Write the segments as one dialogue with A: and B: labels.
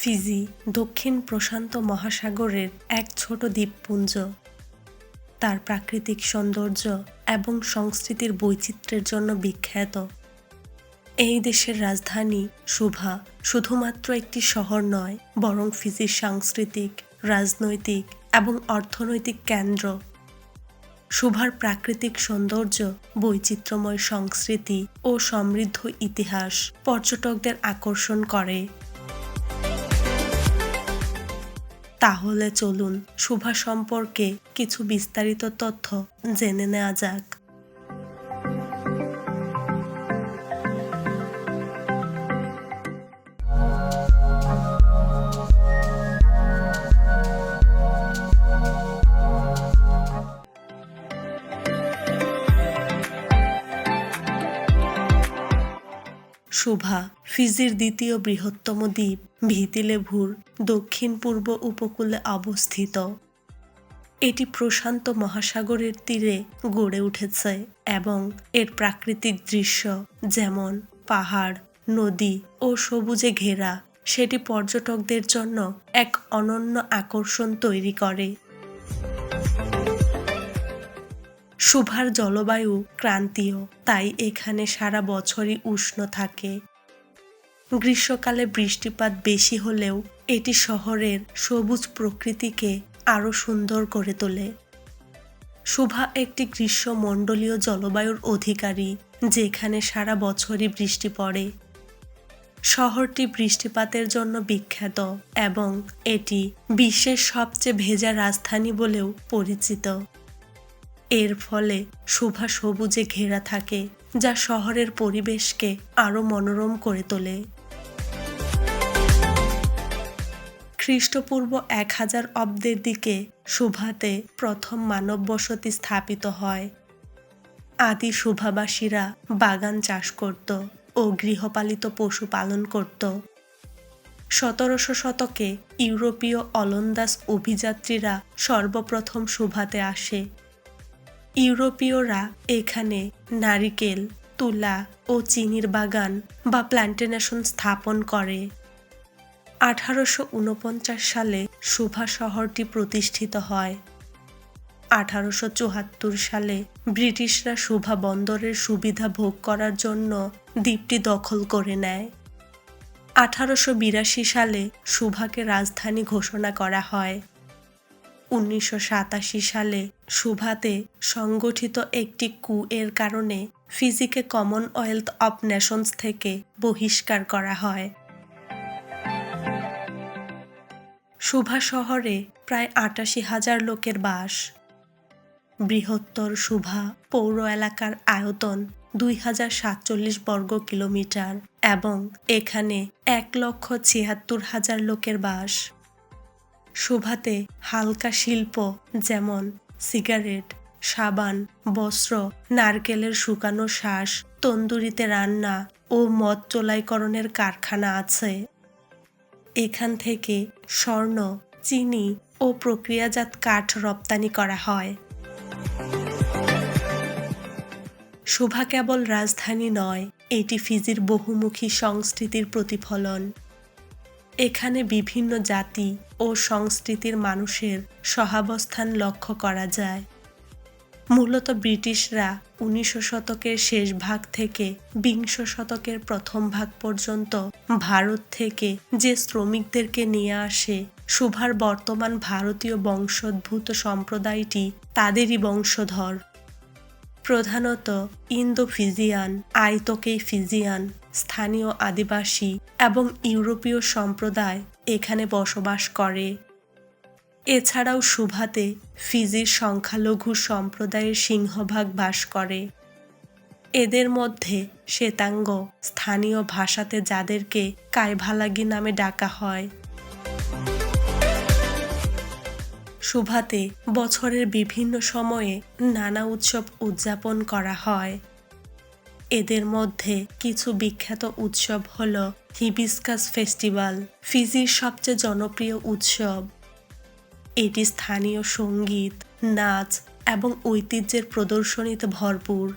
A: Fiji, দক্ষিণ প্রশান্ত মহাসাগরের এক ছোট দ্বীপপুঞ্জ। তার প্রাকৃতিক সৌন্দর্য এবং সংস্কৃতির বৈচিত্র্যের জন্য বিখ্যাত। এই দেশের রাজধানী শুভা শুধুমাত্র একটি শহর নয়, বরং ফিজির সাংস্কৃতিক, রাজনৈতিক এবং অর্থনৈতিক কেন্দ্র। সুভার প্রাকৃতিক সৌন্দর্য, বৈচিত্র্যময় সংস্কৃতি ও সমৃদ্ধ ইতিহাস পর্যটকদের আকর্ষণ করে। তাহলে চলুন সুভা সম্পর্কে কিছু বিস্তারিত তথ্য জেনে নেওয়া যাক। শুভা, ফিজির দ্বিতীয় বৃহত্তম দ্বীপ, ভিতিলেভুর দক্ষিণ পূর্ব উপকূলে অবস্থিত। এটি প্রশান্ত মহাসাগরের তীরে গড়ে উঠেছে এবং এর প্রাকৃতিক দৃশ্য যেমন পাহাড়, নদী ও সবুজে ঘেরা, সেটি পর্যটকদের জন্য এক অনন্য আকর্ষণ তৈরি করে। শুভার জলবায়ু ক্রান্তীয়, তাই এখানে সারা বছরই উষ্ণ থাকে। গ্রীষ্মকালে বৃষ্টিপাত বেশি হলেও এটি শহরের সবুজ প্রকৃতিকে আরও সুন্দর করে তোলে। শুভা একটি গ্রীষ্মমণ্ডলীয় জলবায়ুর অধিকারী, যেখানে সারা বছরই বৃষ্টি পড়ে। শহরটি বৃষ্টিপাতের জন্য বিখ্যাত এবং এটি বিশ্বের সবচেয়ে ভেজা রাজধানী বলেও পরিচিত। এর ফলে শোভা সবুজে ঘেরা থাকে, যা শহরের পরিবেশকে আরও মনোরম করে তোলে। খ্রিস্টপূর্ব এক হাজার অব্দের দিকে শোভাতে প্রথম মানব বসতি স্থাপিত হয়। আদি শোভাবাসীরা বাগান চাষ করত ও গৃহপালিত পশু পালন করত। সতেরোশো শতকে ইউরোপীয় অলন্দাজ অভিযাত্রীরা সর্বপ্রথম শোভাতে আসে ইউরোপীয়রা এখানে নারিকেল, তুলা ও চিনির বাগান বা প্ল্যান্টেনেশন স্থাপন করে। আঠারোশো উনপঞ্চাশ সালে সুভা শহরটি প্রতিষ্ঠিত হয়। আঠারোশো চুয়াত্তর সালে ব্রিটিশরা শুভা বন্দরের সুবিধা ভোগ করার জন্য দ্বীপটি দখল করে নেয়। আঠারোশো বিরাশি সালে শুভাকে রাজধানী ঘোষণা করা হয়। উনিশশো সাতাশি সালে সুভাতে সংগঠিত একটি কু এর কারণে ফিজিকে কমনওয়েলথ অব নেশনস থেকে বহিষ্কার করা হয়। সুভা শহরে প্রায় আটাশি হাজার লোকের বাস। বৃহত্তর সুভা পৌর এলাকার আয়তন দুই হাজার সাতচল্লিশ বর্গ কিলোমিটার এবং এখানে এক লক্ষ ছিয়াত্তর হাজার লোকের বাস। শোভাতে হালকা শিল্প যেমন সিগারেট, সাবান, বস্ত্র, নারকেলের শুকানো শ্বাস, তন্দুরিতে রান্না ও মদ চোলাইকরণের কারখানা আছে। এখান থেকে স্বর্ণ, চিনি ও প্রক্রিয়াজাত কাঠ রপ্তানি করা হয়। শোভা কেবল রাজধানী নয়, এটি ফিজির বহুমুখী সংস্কৃতির প্রতিফলন। এখানে বিভিন্ন জাতি ও সংস্কৃতির মানুষের সহাবস্থান লক্ষ্য করা যায়। মূলত ব্রিটিশরা উনিশশো শতকের শেষ ভাগ থেকে বিংশ শতকের প্রথম ভাগ পর্যন্ত ভারত থেকে যে শ্রমিকদেরকে নিয়ে আসে, সুভার বর্তমান ভারতীয় বংশোদ্ভূত সম্প্রদায়টি তাদেরই বংশধর। প্রধানত ইন্দো ফিজিয়ান আয়তকেই ফিজিয়ান স্থানীয় আদিবাসী এবং ইউরোপীয় সম্প্রদায় এখানে বসবাস করে। এছাড়াও সুভাতে ফিজির সংখ্যালঘু সম্প্রদায়ের সিংহভাগ বাস করে। এদের মধ্যে শ্বেতাঙ্গ স্থানীয় ভাষাতে যাদেরকে কায়ভালাগি নামে ডাকা হয়। সুভাতে বছরের বিভিন্ন সময়ে নানা উৎসব উদযাপন করা হয়। এদের মধ্যে কিছু বিখ্যাত উৎসব হল হিবিস্কাস ফেস্টিভ্যাল ফিজির সবচেয়ে জনপ্রিয় উৎসব। এটি স্থানীয় সংগীত, নাচ এবং ঐতিহ্যের প্রদর্শনীতে ভরপুর।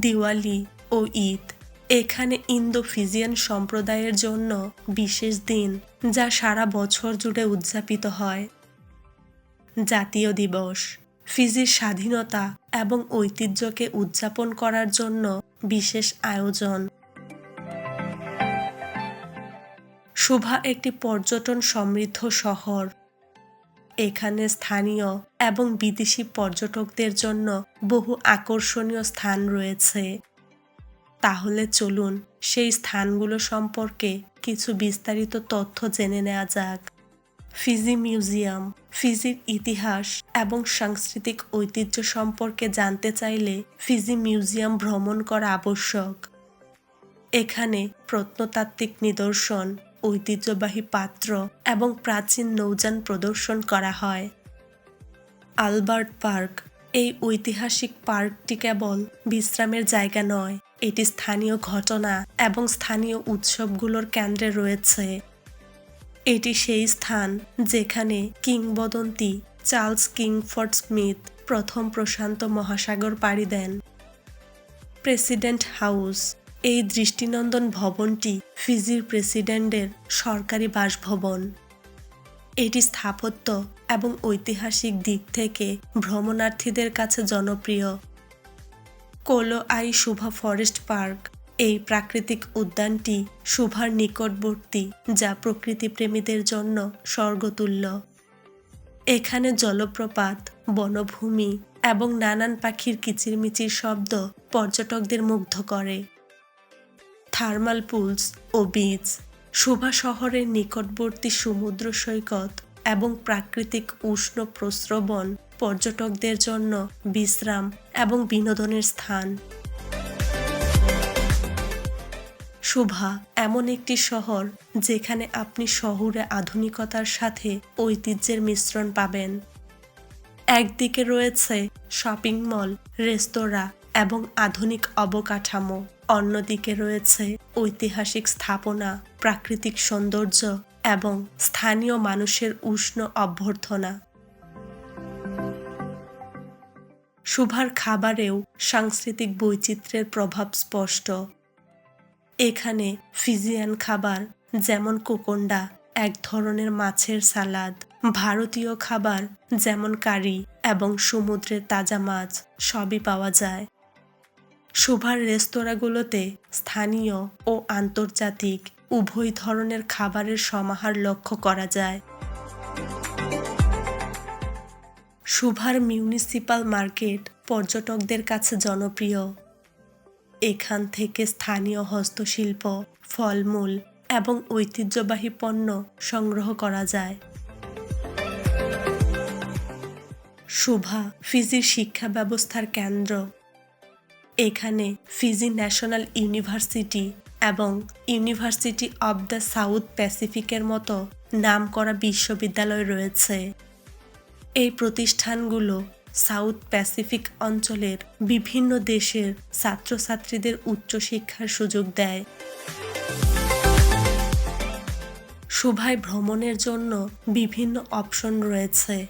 A: দিওয়ালি ও ঈদ, এখানে ইন্দো ফিজিয়ান সম্প্রদায়ের জন্য বিশেষ দিন যা সারা বছর জুড়ে উদযাপিত হয়। জাতীয় দিবস ফিজির স্বাধীনতা এবং ঐতিহ্যকে উদযাপন করার জন্য বিশেষ আয়োজন। শুভা একটি পর্যটন সমৃদ্ধ শহর। এখানে স্থানীয় এবং বিদেশি পর্যটকদের জন্য বহু আকর্ষণীয় স্থান রয়েছে। তাহলে চলুন সেই স্থানগুলো সম্পর্কে কিছু বিস্তারিত তথ্য জেনে নেওয়া যাক। ফিজি মিউজিয়াম ফিজির ইতিহাস এবং সাংস্কৃতিক ঐতিহ্য সম্পর্কে জানতে চাইলে ফিজি মিউজিয়াম ভ্রমণ করা আবশ্যক। এখানে প্রত্নতাত্ত্বিক নিদর্শন, ঐতিহ্যবাহী পাত্র এবং প্রাচীন নৌযান প্রদর্শন করা হয়। আলবার্ট পার্ক, এই ঐতিহাসিক পার্কটি কেবল বিশ্রামের জায়গা নয়, এটি স্থানীয় ঘটনা এবং স্থানীয় উৎসবগুলোর কেন্দ্রে রয়েছে। এটি সেই স্থান যেখানে কিংবদন্তি চার্লস কিংফোর্ড স্মিথ প্রথম প্রশান্ত মহাসাগর পাড়ি দেন। প্রেসিডেন্ট হাউস, এই দৃষ্টিনন্দন ভবনটি ফিজির প্রেসিডেন্টের সরকারি বাসভবন। এটি স্থাপত্য এবং ঐতিহাসিক দিক থেকে ভ্রমণার্থীদের কাছে জনপ্রিয়। কোলো আই শুভা ফরেস্ট পার্ক এই প্রাকৃতিক উদ্যানটি শুভার নিকটবর্তী, যা প্রকৃতিপ্রেমীদের জন্য স্বর্গতুল্য। এখানে জলপ্রপাত, বনভূমি এবং নানান পাখির কিচিরমিচির শব্দ পর্যটকদের মুগ্ধ করে। থার্মাল পুলস ও বিচ, শোভা শহরের নিকটবর্তী সমুদ্র সৈকত এবং প্রাকৃতিক উষ্ণ প্রস্রবণ পর্যটকদের জন্য বিশ্রাম এবং বিনোদনের স্থান। শোভা এমন একটি শহর যেখানে আপনি শহুরে আধুনিকতার সাথে ঐতিহ্যের মিশ্রণ পাবেন। একদিকে রয়েছে শপিং মল, রেস্তোরাঁ এবং আধুনিক অবকাঠামো। অন্যদিকে রয়েছে ঐতিহাসিক স্থাপনা, প্রাকৃতিক সৌন্দর্য এবং স্থানীয় মানুষের উষ্ণ অভ্যর্থনা। শুভার খাবারেও সাংস্কৃতিক বৈচিত্র্যের প্রভাব স্পষ্ট। এখানে ফিজিয়ান খাবার যেমন কোকন্ডা, এক ধরনের মাছের সালাদ, ভারতীয় খাবার যেমন কারি এবং সমুদ্রের তাজা মাছ সবই পাওয়া যায়। শোভার রেস্তোরাঁগুলোতে স্থানীয় ও আন্তর্জাতিক উভয় ধরনের খাবারের সমাহার লক্ষ্য করা যায়। শুভার মিউনিসিপাল মার্কেট পর্যটকদের কাছে জনপ্রিয়। এখান থেকে স্থানীয় হস্তশিল্প, ফলমূল এবং ঐতিহ্যবাহী পণ্য সংগ্রহ করা যায়। শুভা, ফিজির শিক্ষা ব্যবস্থার কেন্দ্র। এখানে ফিজি ন্যাশনাল ইউনিভার্সিটি এবং ইউনিভার্সিটি অব দ্য সাউথ প্যাসিফিকের মতো নামকরা বিশ্ববিদ্যালয় রয়েছে। এই প্রতিষ্ঠানগুলো সাউথ প্যাসিফিক অঞ্চলের বিভিন্ন দেশের ছাত্রছাত্রীদের উচ্চশিক্ষার সুযোগ দেয়। শোভায় ভ্রমণের জন্য বিভিন্ন অপশন রয়েছে।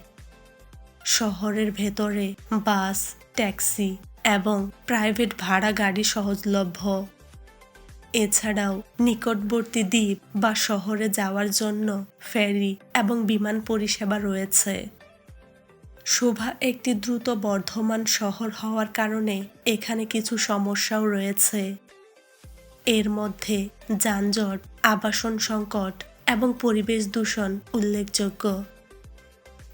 A: শহরের ভেতরে বাস, ট্যাক্সি এবং প্রাইভেট ভাড়া গাড়ি সহজলভ্য। এছাড়াও নিকটবর্তী দ্বীপ বা শহরে যাওয়ার জন্য ফেরি এবং বিমান পরিষেবা রয়েছে। শোভা একটি দ্রুত বর্ধমান শহর হওয়ার কারণে এখানে কিছু সমস্যাও রয়েছে। এর মধ্যে যানজট, আবাসন সংকট এবং পরিবেশ দূষণ উল্লেখযোগ্য।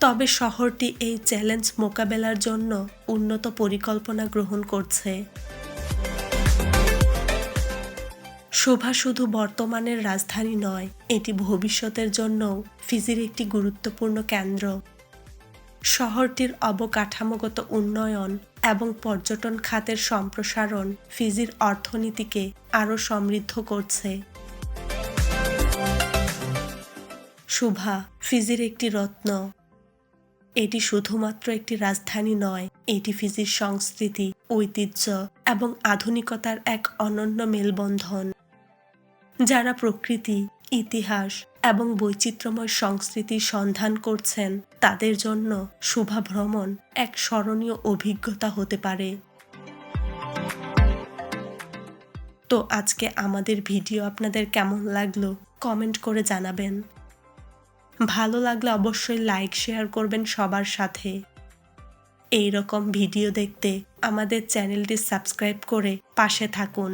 A: তবে শহরটি এই চ্যালেঞ্জ মোকাবেলার জন্য উন্নত পরিকল্পনা গ্রহণ করছে। শোভা শুধু বর্তমানের রাজধানী নয়, এটি ভবিষ্যতের জন্যও ফিজির একটি গুরুত্বপূর্ণ কেন্দ্র। শহরটির অবকাঠামোগত উন্নয়ন এবং পর্যটন খাতের সম্প্রসারণ ফিজির অর্থনীতিকে আরও সমৃদ্ধ করছে। শুভা, ফিজির একটি রত্ন। এটি শুধুমাত্র একটি রাজধানী নয়, এটি ফিজির সংস্কৃতি, ঐতিহ্য এবং আধুনিকতার এক অনন্য মেলবন্ধন। যারা প্রকৃতি ইতিহাস এবং বৈচিত্র্যময় সংস্কৃতির সন্ধান করছেন। তাদের জন্য শোভা ভ্রমণ এক স্মরণীয় অভিজ্ঞতা হতে পারে। তো আজকে আমাদের ভিডিও আপনাদের কেমন লাগল কমেন্ট করে জানাবেন। ভালো লাগলে অবশ্যই লাইক, শেয়ার করবেন সবার সাথে। এই রকম ভিডিও দেখতে আমাদের চ্যানেলটি সাবস্ক্রাইব করে পাশে থাকুন।